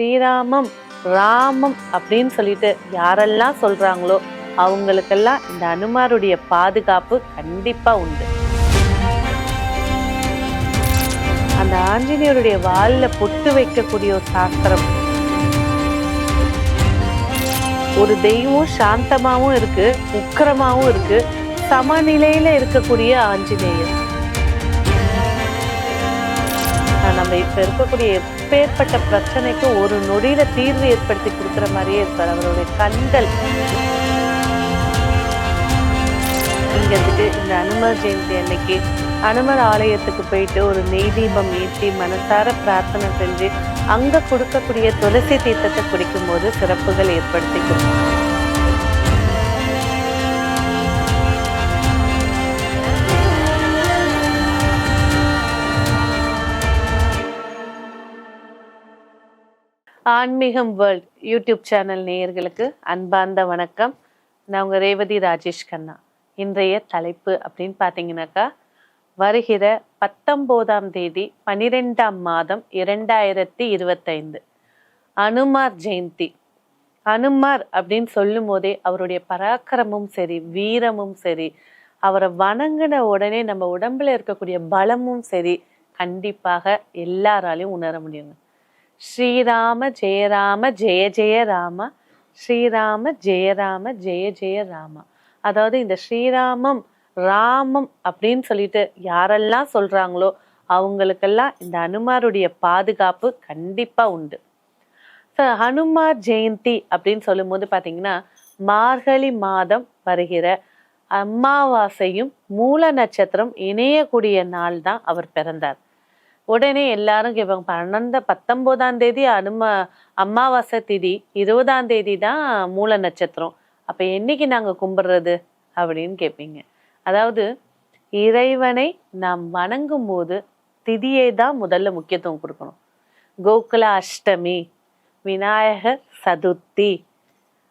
ஸ்ரீராமம் ராமம் அப்படின்னு சொல்லிட்டு யாரெல்லாம் சொல்றாங்களோ அவங்களுக்கெல்லாம் இந்த அனுமாருடைய பாதுகாப்பு கண்டிப்பா உண்டு. அந்த ஆஞ்சநேயருடைய வாலில் பொட்டு வைக்கக்கூடிய ஒரு சாஸ்திரம். ஒரு தெய்வம் சாந்தமாகவும் இருக்கு உக்கிரமாகவும் இருக்கு சமநிலையில இருக்கக்கூடிய ஆஞ்சநேயர். நம்ம இப்ப இருக்கக்கூடிய எப்பேற்பட்ட பிரச்சனைக்கு ஒரு நொடியில தீர்வு ஏற்படுத்தி கொடுக்குற மாதிரியே இருப்பார். அவருடைய கண்கள். இங்க இருந்துட்டு இந்த அனுமர் ஜெயந்தி அன்னைக்கு அனுமர் ஆலயத்துக்கு போயிட்டு ஒரு நெய் தீபம் ஏற்றி மனசார பிரார்த்தனை செஞ்சு அங்க கொடுக்கக்கூடிய துளசி தீர்த்தத்தை குடிக்கும் போது சிறப்புகள் ஏற்படுத்திக்கும் ஆன்மீகம் வேர்ல்ட் யூடியூப் சேனல் நேயர்களுக்கு அன்பார்ந்த வணக்கம். நான் உங்க ரேவதி ராஜேஷ் கண்ணா. இன்றைய தலைப்பு அப்படின்னு பார்த்தீங்கன்னாக்கா வருகிற பத்தொம்போதாம் தேதி பனிரெண்டாம் மாதம் இரண்டாயிரத்தி இருபத்தைந்து. அனுமார் ஜெயந்தி. அனுமார் அப்படின்னு சொல்லும் போதே அவருடைய பராக்கிரமும் சரி வீரமும் சரி அவரை வணங்கின உடனே நம்ம உடம்புல இருக்கக்கூடிய பலமும் சரி கண்டிப்பாக எல்லாராலையும் உணர முடியுங்க. ஸ்ரீராம ஜெயராம ஜெய ஜெயராம ஸ்ரீராம ஜெயராம ஜெய ஜெயராம அதாவது இந்த ஸ்ரீராமம் ராமம் அப்படின்னு சொல்லிட்டு யாரெல்லாம் சொல்கிறாங்களோ அவங்களுக்கெல்லாம் இந்த அனுமாருடைய பாதுகாப்பு கண்டிப்பாக உண்டு. ஸோ ஹனுமார் ஜெயந்தி அப்படின்னு சொல்லும்போது பார்த்தீங்கன்னா மார்கழி மாதம் வருகிற அமாவாசையும் மூல நட்சத்திரம் இணையக்கூடிய நாள் தான் அவர் பிறந்தார். உடனே எல்லாரும் கேட்பாங்க பன்னெண்டு பத்தொம்போதாம் தேதி அனும அமாவாசை திதி இருபதாம் தேதி தான் மூல நட்சத்திரம். அப்போ என்னைக்கு நாங்கள் கும்பிட்றது? அப்படின்னு கேட்பீங்க அதாவது இறைவனை நாம் வணங்கும் போது திதியை தான் முதல்ல முக்கியத்துவம் கொடுக்கணும். கோகுல அஷ்டமி விநாயகர் சதுர்த்தி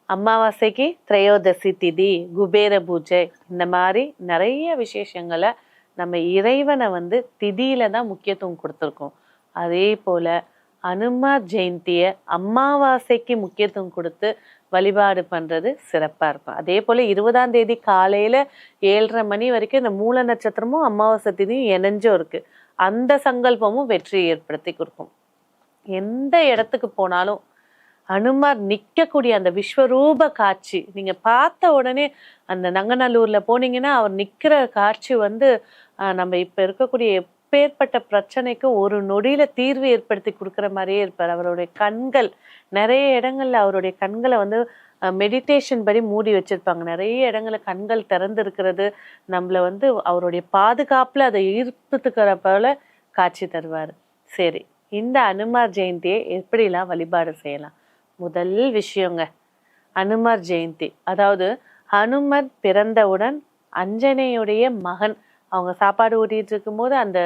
அமாவாசைக்கு திரையோதசி திதி குபேர பூஜை இந்த மாதிரி நிறைய விசேஷங்களை நம்ம இறைவனை வந்து திதியில தான் முக்கியத்துவம் கொடுத்துருக்கோம். அதே போல அனுமா ஜெயந்திய அமாவாசைக்கு முக்கியத்துவம் கொடுத்து வழிபாடு பண்றது சிறப்பா இருக்கும். அதே போல இருபதாம் தேதி காலையில ஏழரை மணி வரைக்கும் இந்த மூல நட்சத்திரமும் அமாவாசை திதியும் இணைஞ்சும் இருக்கு. அந்த சங்கல்பமும் வெற்றி ஏற்படுத்தி கொடுக்கும். எந்த இடத்துக்கு போனாலும் அனுமார் நிற்கக்கூடிய அந்த விஸ்வரூப காட்சி நீங்க பார்த்த உடனே அந்த நங்கநல்லூர்ல போனீங்கன்னா அவர் நிக்கிற காட்சி வந்து நம்ம இப்போ இருக்கக்கூடிய எப்பேற்பட்ட பிரச்சனைக்கு ஒரு நொடியில தீர்வு ஏற்படுத்தி கொடுக்குற மாதிரியே இருப்பார். அவருடைய கண்கள் நிறைய இடங்கள்ல அவருடைய கண்களை வந்து மெடிடேஷன் படி மூடி வச்சிருப்பாங்க. நிறைய இடங்களில் கண்கள் திறந்து இருக்கிறது நம்மள வந்து அவருடைய பாதுகாப்புல அதை ஈர்த்துக்கிற போல காட்சி தருவார். சரி இந்த அனுமார் ஜெயந்தியை எப்படிலாம் வழிபாடு செய்யலாம்? முதல் விஷயங்க அனுமார் ஜெயந்தி. அதாவது ஹனுமன் பிறந்தவுடன் அஞ்சனையுடைய மகன் அவங்க சாப்பாடு ஊட்டிட்டு இருக்கும்போது அந்த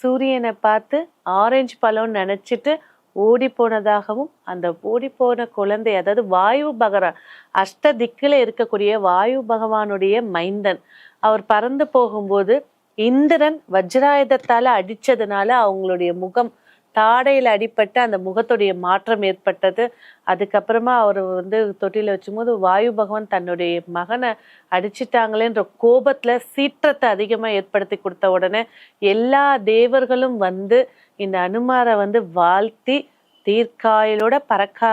சூரியனை பார்த்து ஆரஞ்சு பழம்னு நினைச்சிட்டு ஓடி போனதாகவும் அந்த ஓடி போன குழந்தை அதாவது வாயு பகவான் அஷ்ட திக்கில் இருக்கக்கூடிய வாயு பகவானுடைய மைந்தன். அவர் பறந்து போகும்போது இந்திரன் வஜ்ராயுதத்தால அடிச்சதுனால அவங்களுடைய முகம் தாடையில் அடிபட்டு அந்த முகத்துடைய மாற்றம் ஏற்பட்டது. அதுக்கப்புறமா அவர் வந்து தொட்டியில் வச்சும்போது வாயு பகவான் தன்னுடைய மகனை அடிச்சிட்டாங்களேன்ற கோபத்தில் சீற்றத்தை அதிகமாக ஏற்படுத்தி கொடுத்த உடனே எல்லா தேவர்களும் வந்து இந்த அனுமாரை வந்து வாழ்த்தி தீர்க்காயலோட பறக்கா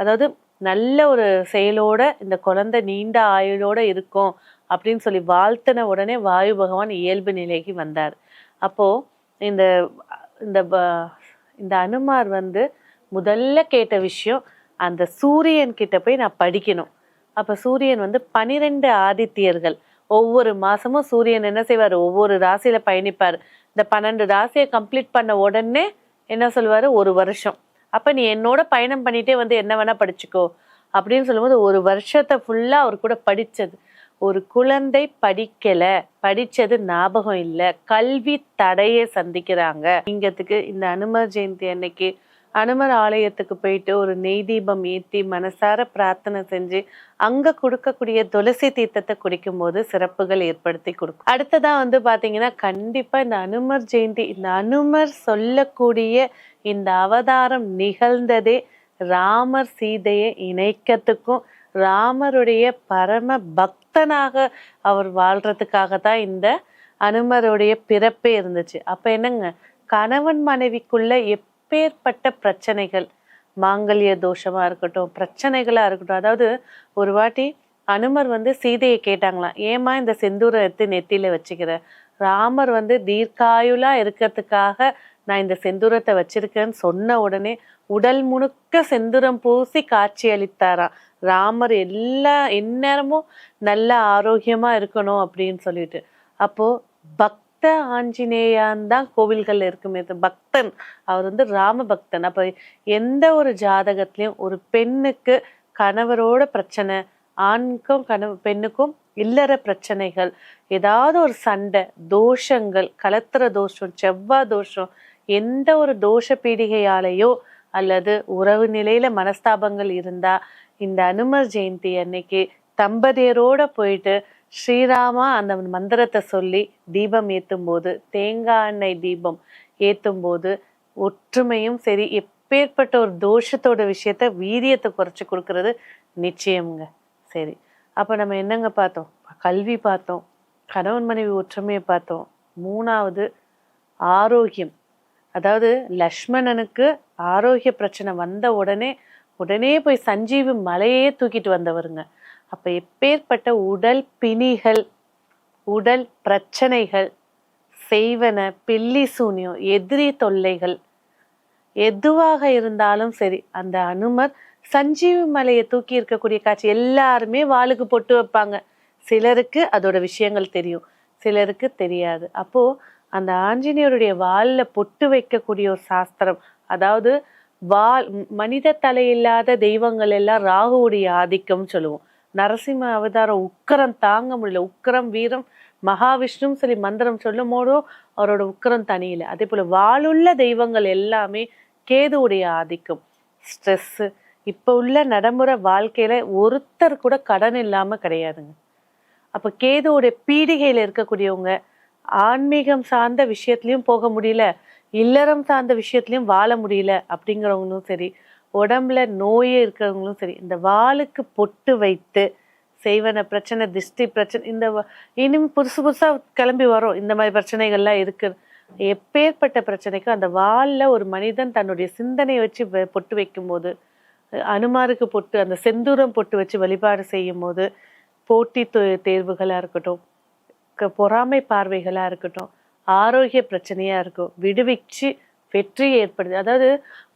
அதாவது நல்ல ஒரு செயலோட இந்த குழந்தை நீண்ட ஆயுளோட இருக்கும் அப்படின்னு சொல்லி வாழ்த்தின உடனே வாயு பகவான் இயல்பு நிலைக்கு வந்தார் அப்போது இந்த இந்த இந்த அனுமார் வந்து முதல்ல கேட்ட விஷயம் அந்த சூரியன் கிட்ட போய் நான் படிக்கணும். அப்ப சூரியன் வந்து பனிரெண்டு ஆதித்யர்கள். ஒவ்வொரு மாசமும் சூரியன் என்ன செய்வார்? ஒவ்வொரு ராசியில பயணிப்பார். இந்த பன்னெண்டு ராசியை கம்ப்ளீட் பண்ண உடனே என்ன சொல்லுவார்? ஒரு வருஷம். அப்ப நீ என்னோட பயணம் பண்ணிட்டே வந்து என்ன வேணா படிச்சுக்கோ. அப்படின்னு சொல்லும்போது ஒரு வருஷத்தை ஃபுல்லா அவர் கூட படிச்சது. ஒரு குழந்தை படிக்கல படிச்சது ஞாபகம் இல்ல கல்வி தடையை சந்திக்கிறாங்க. இங்கத்துக்கு இந்த அனுமர் ஜெயந்தி அன்னைக்கு அனுமர் ஆலயத்துக்கு போயிட்டு ஒரு நெய் தீபம் ஏத்தி மனசார பிரார்த்தனை செஞ்சு அங்க கொடுக்கக்கூடிய துளசி தீர்த்தத்தை குடிக்கும் போது சிறப்புகள் ஏற்படுத்தி கொடுக்கும். அடுத்ததா வந்து பாத்தீங்கன்னா கண்டிப்பா இந்த அனுமர் ஜெயந்தி இந்த அனுமர் சொல்லக்கூடிய இந்த அவதாரம் நிகழ்ந்ததே ராமர் சீதையை இணைக்கத்துக்கும் ராமருடைய பரம பக்தி பக்தனாக அவர் வாழ்றதுக்காக தான் இந்த அனுமருடைய பிறப்பே இருந்துச்சு. அப்ப என்னங்க? கணவன் மனைவிக்குள்ள எப்பேற்பட்ட பிரச்சனைகள்? மாங்கல்ய தோஷமா இருக்கட்டும் பிரச்சனைகளா இருக்கட்டும். அதாவது ஒரு வாட்டி அனுமர் வந்து சீதையை கேட்டாங்களாம் ஏமா இந்த செந்தூரத்தை நெத்தியில் வச்சுக்கிற? ராமர் வந்து தீர்க்காயுலா இருக்கிறதுக்காக நான் இந்த செந்தூரத்தை வச்சிருக்கேன்னு சொன்ன உடனே உடல் முழுக்க செந்தூரம் பூசி காட்சி அளித்தாராம். ராமர் எல்லா எந்நேரமும் நல்ல ஆரோக்கியமா இருக்கணும் அப்படின்னு சொல்லிட்டு. அப்போ பக்த ஆஞ்சநேயான் தான் கோவில்கள்ல இருக்குமே பக்தன். அவர் வந்து ராம பக்தன். அப்ப எந்த ஒரு ஜாதகத்திலையும் ஒரு பெண்ணுக்கு கணவரோட பிரச்சனை ஆணுக்கும் கணவ பெண்ணுக்கும் இல்லற பிரச்சனைகள் ஏதாவது ஒரு சண்டை தோஷங்கள் கலத்திர தோஷம் செவ்வாய் தோஷம் எந்த ஒரு தோஷ பீடிகையாலேயோ அல்லது உறவு நிலையில மனஸ்தாபங்கள் இருந்தா இந்த அனுமர் ஜெயந்தி அன்னைக்கு தம்பதியரோட போயிட்டு ஸ்ரீராமா அந்த மந்திரத்தை சொல்லி தீபம் ஏற்றும் போது தேங்காய் எண்ணெய் தீபம் ஏற்றும் போது ஒற்றுமையும் சரி எப்பேற்பட்ட ஒரு தோஷத்தோட விஷயத்த வீரியத்தை குறைச்சி கொடுக்கறது நிச்சயம்ங்க. சரி. அப்ப நம்ம என்னங்க பார்த்தோம்? கல்வி பார்த்தோம். கணவன் மனைவி ஒற்றுமையை பார்த்தோம். மூணாவது ஆரோக்கியம். அதாவது லக்ஷ்மணனுக்கு ஆரோக்கிய பிரச்சனை வந்த உடனே உடனே போய் சஞ்சீவி மலையே தூக்கிட்டு வந்தவருங்க. அப்ப எப்பேற்பட்ட உடல் பிணிகள் உடல் பிரச்சனைகள் செய்வன பில்லி சூனியம் எதிரி தொல்லைகள் எதுவாக இருந்தாலும் சரி அந்த அனுமர் சஞ்சீவி மலையை தூக்கி இருக்கக்கூடிய காட்சி எல்லாருமே வாளுக்கு பொட்டு வைப்பாங்க. சிலருக்கு அதோட விஷயங்கள் தெரியும். சிலருக்கு தெரியாது. அப்போ அந்த ஆஞ்சநேயருடைய வாலில் பொட்டு வைக்கக்கூடிய ஒரு சாஸ்திரம் அதாவது வால் மனித தலை இல்லாத தெய்வங்கள் எல்லாம் ராகுவுடைய ஆதிக்கம் சொல்லுவோம். நரசிம்ம அவதாரம் உக்கரம் தாங்க முடியல. உக்கரம் வீரம் மகாவிஷ்ணுன்னு சொல்லி மந்திரம் சொல்லும் போதோ அவரோட உக்கரம் தனியில. அதே போல் வாளுள்ள தெய்வங்கள் எல்லாமே கேதுவுடைய ஆதிக்கம். ஸ்ட்ரெஸ்ஸு இப்போ உள்ள நடைமுறை வாழ்க்கையில் ஒருத்தர் கூட கடன் இல்லாமல் கிடையாதுங்க. அப்போ கேதுவோடைய பீடிகையில் இருக்கக்கூடியவங்க ஆன்மீகம் சார்ந்த விஷயத்துலையும் போக முடியல இல்லறம் சார்ந்த விஷயத்துலையும் வாழ முடியல அப்படிங்கிறவங்களும் சரி உடம்புல நோயே இருக்கிறவங்களும் சரி இந்த வாளுக்கு பொட்டு வைத்து செய்வன பிரச்சனை திஷ்டி பிரச்சனை இந்த இனிமே புதுசு புதுசாக கிளம்பி வரும் இந்த மாதிரி பிரச்சனைகள்லாம் இருக்கு. எப்பேற்பட்ட பிரச்சனைக்கும் அந்த வாலில் ஒரு மனிதன் தன்னுடைய சிந்தனையை வச்சு பொட்டு வைக்கும்போது அனுமாருக்கு பொட்டு அந்த செந்தூரம் பொட்டு வச்சு வழிபாடு செய்யும் போது போட்டி தேர்வுகளாக இருக்கட்டும் பொறாமை பார்வைகளாக இருக்கட்டும் ஆரோக்கிய பிரச்சனையாக இருக்கும். விடுவிச்சு வெற்றி ஏற்படுது. அதாவது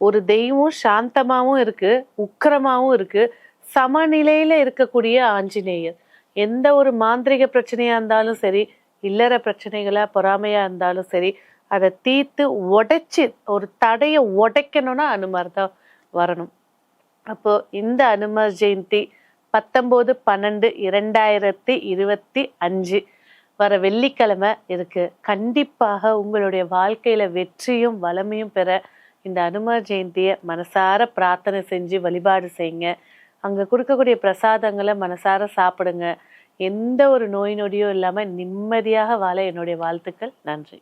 ஒரு தெய்வம் சாந்தமாகவும் இருக்குது உக்கிரமாகவும் இருக்குது சமநிலையில் இருக்கக்கூடிய ஆஞ்சநேயர். எந்த ஒரு மாந்திரிக பிரச்சனையாக இருந்தாலும் சரி இல்லற பிரச்சனைகளாக பொறாமையாக இருந்தாலும் சரி அதை தீர்த்து உடைச்சி ஒரு தடையை உடைக்கணும்னா அனுமார் தான் வரணும். அப்போ இந்த அனுமர் ஜெயந்தி பத்தொம்போது பன்னெண்டு இரண்டாயிரத்தி இருபத்தி அஞ்சு வர வெள்ளிக்கிழமை இருக்கு. கண்டிப்பாக உங்களுடைய வாழ்க்கையில வெற்றியும் வளமையும் பெற இந்த அனுமர் ஜெயந்தியை மனசார பிரார்த்தனை செஞ்சு வழிபாடு செய்யுங்க. அங்க கொடுக்கக்கூடிய பிரசாதங்களை மனசார சாப்பிடுங்க. எந்த ஒரு நோய் நொடியும் இல்லாம நிம்மதியாக வாழ என்னுடைய வாழ்த்துக்கள். நன்றி.